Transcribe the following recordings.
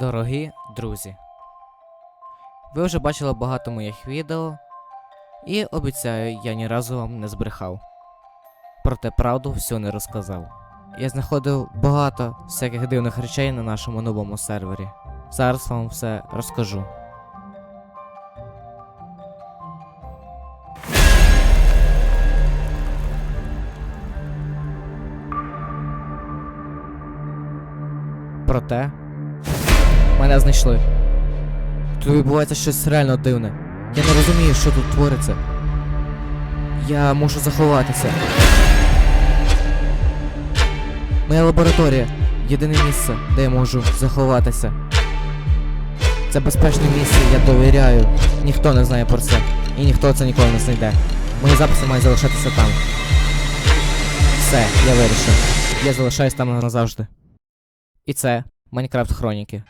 Дорогі друзі, ви вже бачили багато моїх відео, і обіцяю, я ні разу вам не збрехав. Проте правду всю не розказав. Я знаходив багато всяких дивних речей на нашому новому сервері. Зараз вам все розкажу. Проте мене знайшли. Тут відбувається щось реально дивне. Я не розумію, що тут твориться. Я мушу заховатися. Моя лабораторія єдине місце, де я можу заховатися. Це безпечне місце, я довіряю. Ніхто не знає про це. І ніхто це ніколи не знайде. Мої записи мають залишатися там. Все, я вирішив. Я залишаюсь там назавжди. І це Майнкрафт Хроніки.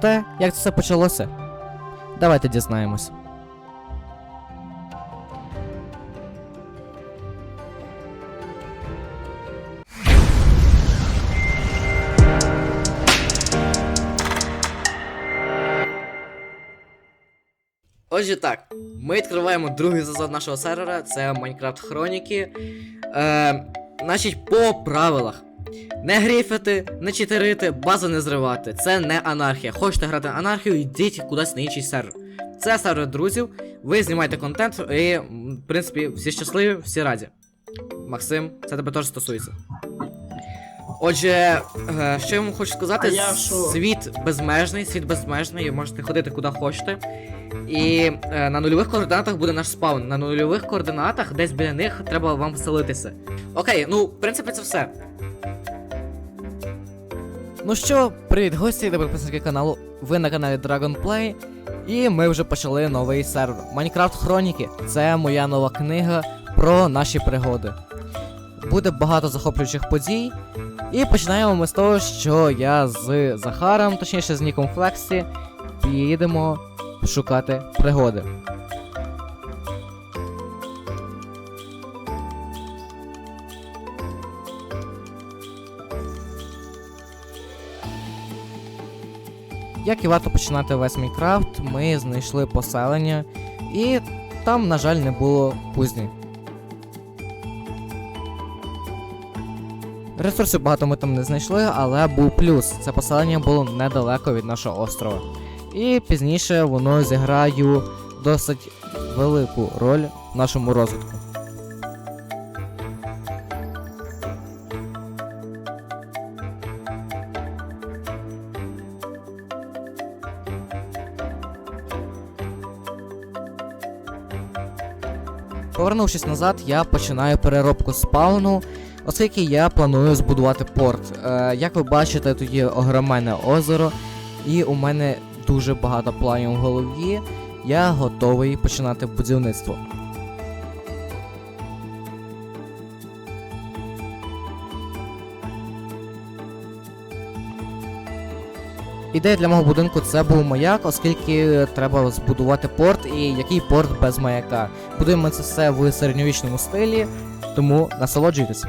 Те, як це все почалося, давайте дізнаємось. Отже, так, ми відкриваємо другий сезон нашого сервера, це Майнкрафт Хроніки. Е, значить, по правилах. Не гріфити, не читерити, базу не зривати. Це не анархія. Хочете грати анархію, йдіть кудись на інший сервер. Це сервер друзів, ви знімаєте контент і, в принципі, всі щасливі, всі раді. Максим, це тебе теж стосується. Отже, е, що я вам хочу сказати, я світ безмежний, світ безмежний, і можете ходити куди хочете. І е, на нульових координатах буде наш спаун. На нульових координатах, десь біля них, треба вам вселитися. Окей, ну, в принципі, це все. Ну що, привіт, гості та підписники каналу. Ви на каналі Dragonplay. І ми вже почали новий сервер. Майнкрафт Хроніки. Це моя нова книга про наші пригоди. Буде багато захоплюючих подій. І починаємо ми з того, що я з Захаром, точніше з Ніком Флексі, підемо шукати пригоди. Як і варто починати весь Майнкрафт, ми знайшли поселення, і там, на жаль, не було кузні. Ресурсів багато ми там не знайшли, але був плюс. Це поселення було недалеко від нашого острова. І пізніше воно зіграє досить велику роль в нашому розвитку. Повернувшись назад, я починаю переробку спауну, оскільки я планую збудувати порт. Е, як ви бачите, тут є огроменне озеро, і у мене дуже багато планів в голові. Я готовий починати будівництво. Ідея для мого будинку це був маяк, оскільки треба збудувати порт, і який порт без маяка. Будуємо це все в середньовічному стилі, тому насолоджуйтесь.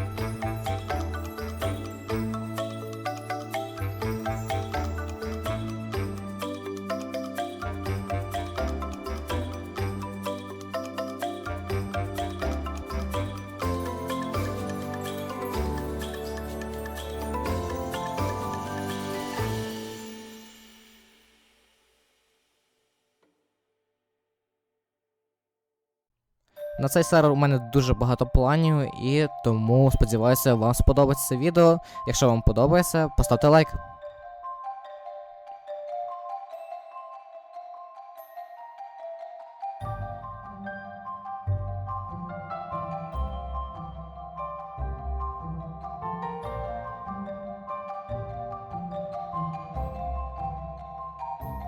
На цей сервер у мене дуже багато планів, і тому сподіваюся, вам сподобається це відео. Якщо вам подобається, поставте лайк.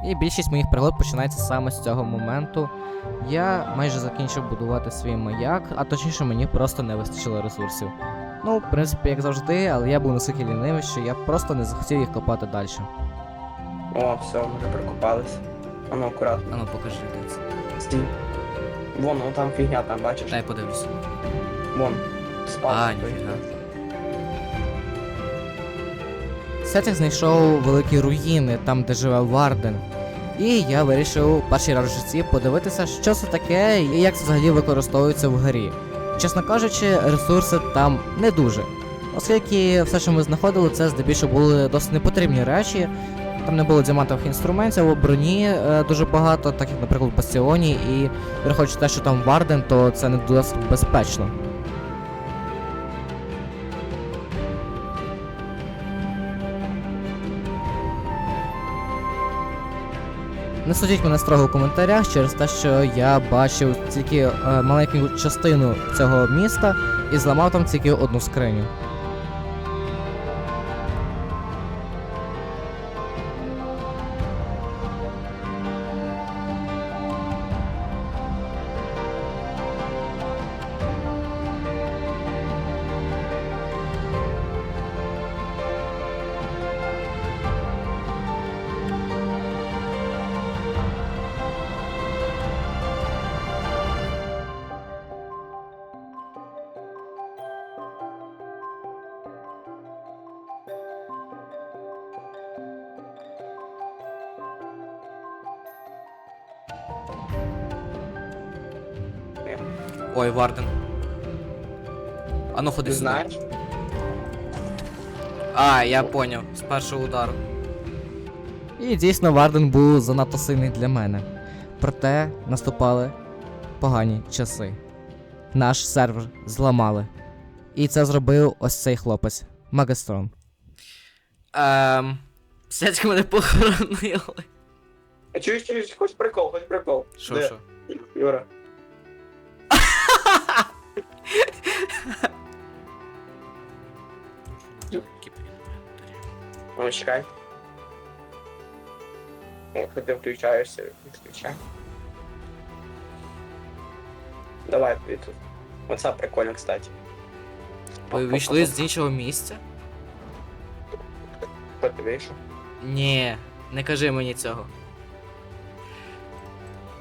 І більшість моїх пригод починається саме з цього моменту. Я майже закінчив будувати свій маяк, а точніше мені просто не вистачило ресурсів. Ну, в принципі, як завжди, але я був настільки лінивий, що я просто не захотів їх копати далі. О, все, ми вже прикопались. А ну акуратно. А ну покажи де це. Стій. Вон, ну там фігня, там бачиш. Дай подивлюся. Вон. Спав. А, ніфіга. Сетик знайшов великі руїни, там де живе Варден. І я вирішив в житті подивитися, що це таке і як це взагалі використовується в грі. Чесно кажучи, ресурси там не дуже. Оскільки все, що ми знаходили, це здебільшого були досить непотрібні речі. Там не було діамантових інструментів, броні е, дуже багато, так як, наприклад, в Бастіоні, і враховуючи те, що там Варден, то це не досить безпечно. Не судіть мене строго в коментарях через те, що я бачив тільки е, маленьку частину цього міста і зламав там тільки одну скриню. Ой, Варден. А ну ходи Ти сюди. знаєш? А, я поняв. З першого удару. І дійсно Варден був занадто сильний для мене. Проте наступали погані часи. Наш сервер зламали. І це зробив ось цей хлопець Магастрон. Ем. Сядька мене похоронили. А чуєш, чуєш, хоч прикол, хоч прикол. Що, Де? що? Юра. Ну, чекай. О, Хоч включаєшся, відключай. Давай, тут. Оце прикольно, кстати. Ви вийшли з іншого місця? Хто ти вийшов? Ні, не кажи мені цього.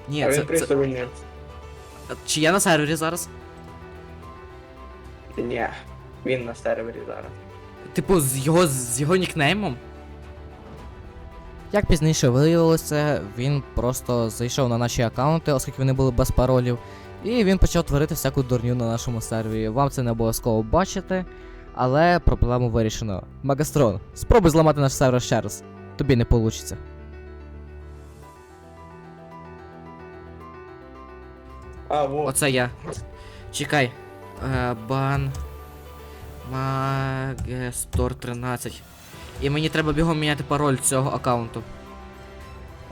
Ні, а це, це... Чи я на сервері зараз? Ні. Він на сервері зараз. Типу, з його з його нікнеймом? Як пізніше виявилося, він просто зайшов на наші аккаунти, оскільки вони були без паролів, і він почав творити всяку дурню на нашому сервері. Вам це не обов'язково бачити, але проблему вирішено. Магастрон, спробуй зламати наш сервер ще раз. Тобі не вийде. А. Оце я. Чекай. Е, бан. Магестор 13. І мені треба бігом міняти пароль цього аккаунту.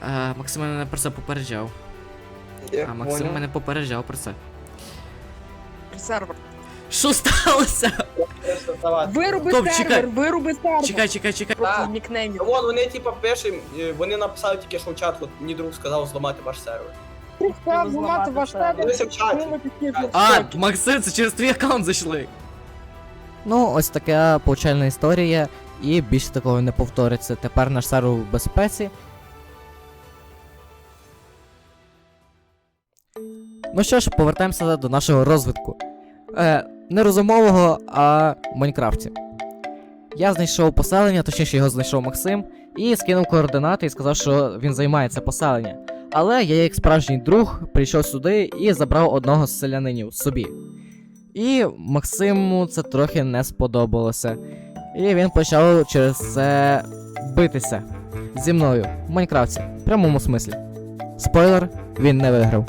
Е, Максим мене про це попереджав. Я А Максим понял. мене попереджав про це. Сервер. Що сталося? Вируби Стоп, сервер, чекай. вируби сервер. Чекай, чекай, чекай. Вон вони типа перші, е, вони написали тільки, що в чат, от мені друг сказав зламати ваш сервер. Сказав зламати ваш. Дивися в чаті. А. Максим, це через твій аккаунт зайшли. Ну, ось така повчальна історія, і більше такого не повториться. Тепер наш сервер в безпеці. Ну що ж, повертаємося до нашого розвитку. Е, не розумового, а в Майнкрафті. Я знайшов поселення, точніше його знайшов Максим, і скинув координати і сказав, що він займає це поселення. Але я, як справжній друг, прийшов сюди і забрав одного з селянинів собі. І Максиму це трохи не сподобалося. І він почав через це битися зі мною в Майнкрафті. В прямому смислі. Спойлер, він не виграв.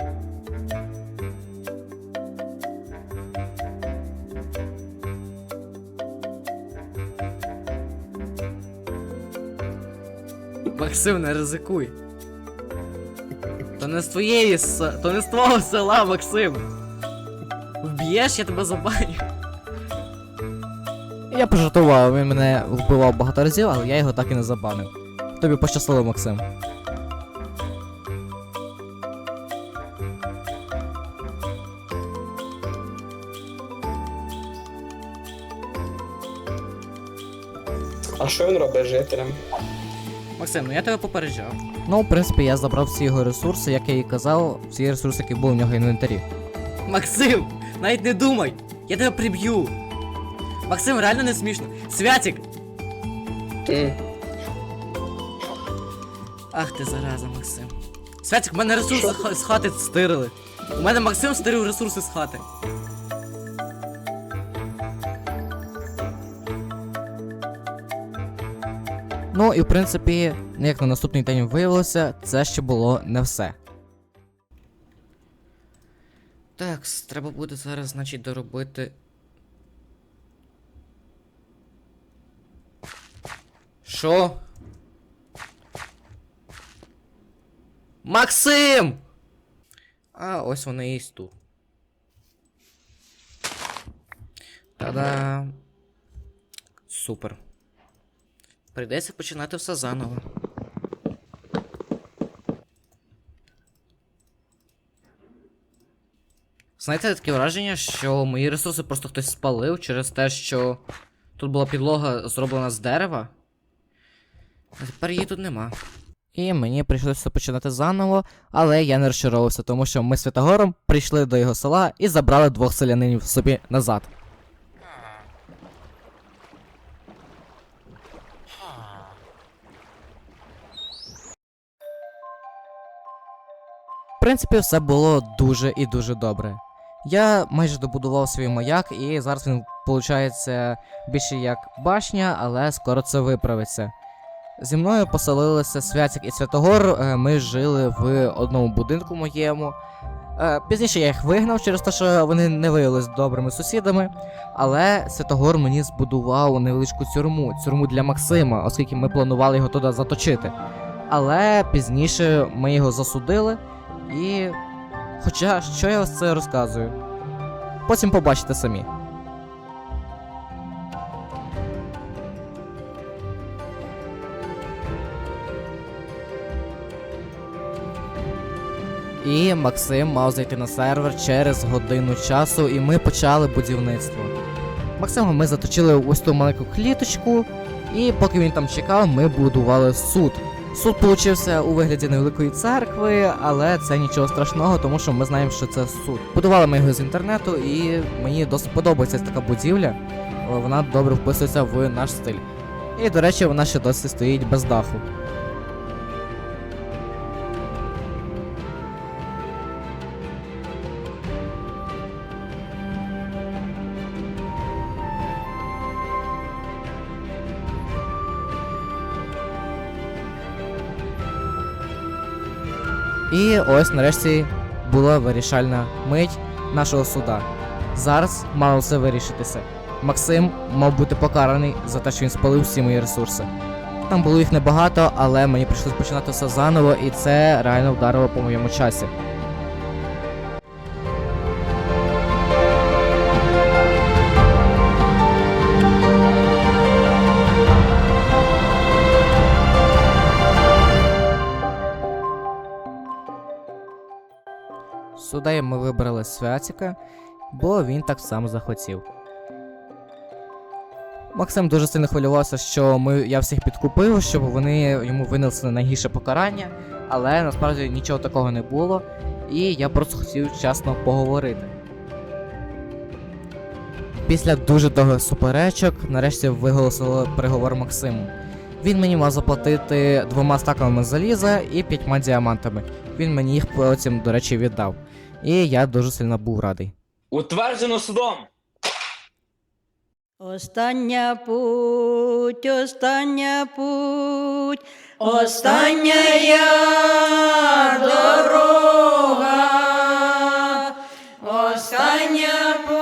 Максим, не ризикуй. Не з твоєї с... То не з твого села, Максим. Вб'єш, я тебе забаню. Я пожартував, він мене вбивав багато разів, але я його так і не забанив. Тобі пощастило, Максим. А що він робить жителям? Максим, ну я тебе попереджав. Ну, в принципі, я забрав всі його ресурси, як я і казав, всі ресурси, які були в нього в інвентарі. Максим, навіть не думай. Я тебе приб'ю. Максим, реально не смішно. Святик! М. Ах ти зараза, Максим. Святик, в мене ресурси з хати стирили. У мене Максим стирив ресурси з хати. Ну і в принципі, як на наступний день виявилося, це ще було не все. Так, треба буде зараз, значить, доробити. Що? Максим! А, ось вони і тут. Та-да. Супер. Прийдеться починати все заново. Знаєте, таке враження, що мої ресурси просто хтось спалив через те, що тут була підлога зроблена з дерева. А тепер її тут нема. І мені прийшлося починати заново, але я не розчаровувався, тому що ми з Святогором прийшли до його села і забрали двох селянинів собі назад. Принципі, все було дуже і дуже добре. Я майже добудував свій маяк, і зараз він виходить більше як башня, але скоро це виправиться. Зі мною поселилися Святик і Святогор. е, Ми жили в одному будинку моєму. Е, Пізніше я їх вигнав через те, що вони не виявилися добрими сусідами. Але Святогор мені збудував невеличку тюрму, тюрму для Максима, оскільки ми планували його туди заточити. Але пізніше ми його засудили, і. Хоча що я ось це розказую? Потім побачите самі. І Максим мав зайти на сервер через годину часу, і ми почали будівництво. Максима ми заточили ось ту маленьку кліточку, і поки він там чекав, ми будували суд. Суд получився у вигляді невеликої церкви, але це нічого страшного, тому що ми знаємо, що це суд. Будували ми його з інтернету, і мені досить подобається така будівля. Вона добре вписується в наш стиль. І, до речі, вона ще досі стоїть без даху. І ось нарешті була вирішальна мить нашого суда. Зараз мало все вирішитися. Максим мав бути покараний за те, що він спалив всі мої ресурси. Там було їх небагато, але мені прийшлося починати все заново, і це реально вдарило по моєму часі. Судею ми вибрали Святіка, бо він так сам захотів. Максим дуже сильно хвилювався, що ми, я всіх підкупив, щоб вони йому винесли найгірше покарання, але насправді нічого такого не було, і я просто хотів чесно поговорити. Після дуже довгих суперечок нарешті виголосили приговор Максиму. Він мені мав заплатити двома стаками заліза і п'ятьма діамантами. Він мені їх потім, до речі, віддав. І я дуже сильно був радий. Утверджено судом. Остання путь, остання путь, остання я дорога, остання путь,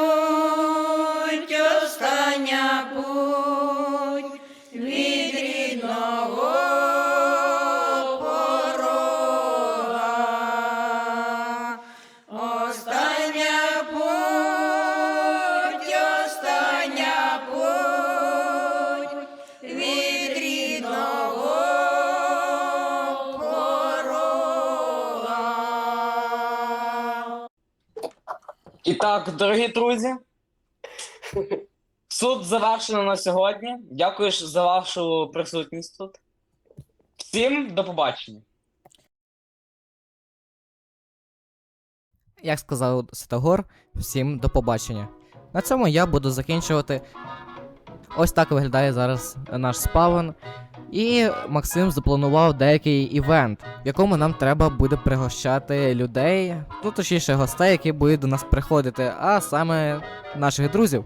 Так, дорогі друзі, суд завершено на сьогодні. Дякую за вашу присутність тут. Всім до побачення. Як сказав Святогор, всім до побачення. На цьому я буду закінчувати. Ось так виглядає зараз наш спавн. І Максим запланував деякий івент, в якому нам треба буде пригощати людей, ну точніше гостей, які будуть до нас приходити, а саме наших друзів.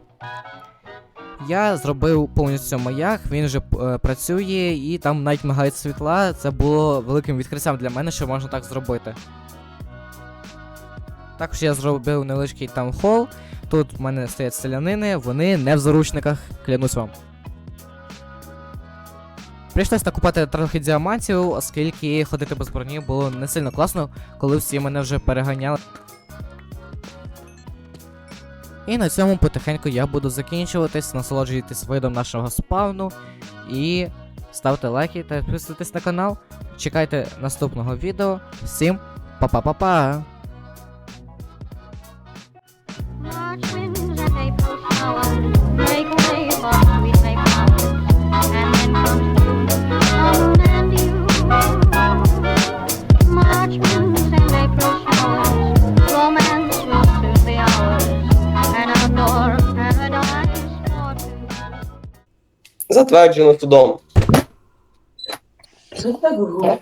Я зробив повністю маяк, він вже е, працює і там навіть мигають світла. Це було великим відкриттям для мене, що можна так зробити. Також я зробив невеличкий там хол. Тут в мене стоять селянини, вони не в заручниках, клянусь вам. Прийшлось накупати трохи діамантів, оскільки ходити без броні було не сильно класно, коли всі мене вже переганяли. І на цьому потихеньку я буду закінчуватись, насолоджуйтесь видом нашого спавну і ставте лайки та підписуйтесь на канал. Чекайте наступного відео. Всім па-па-па-па! затверджено судом. Що так говорить?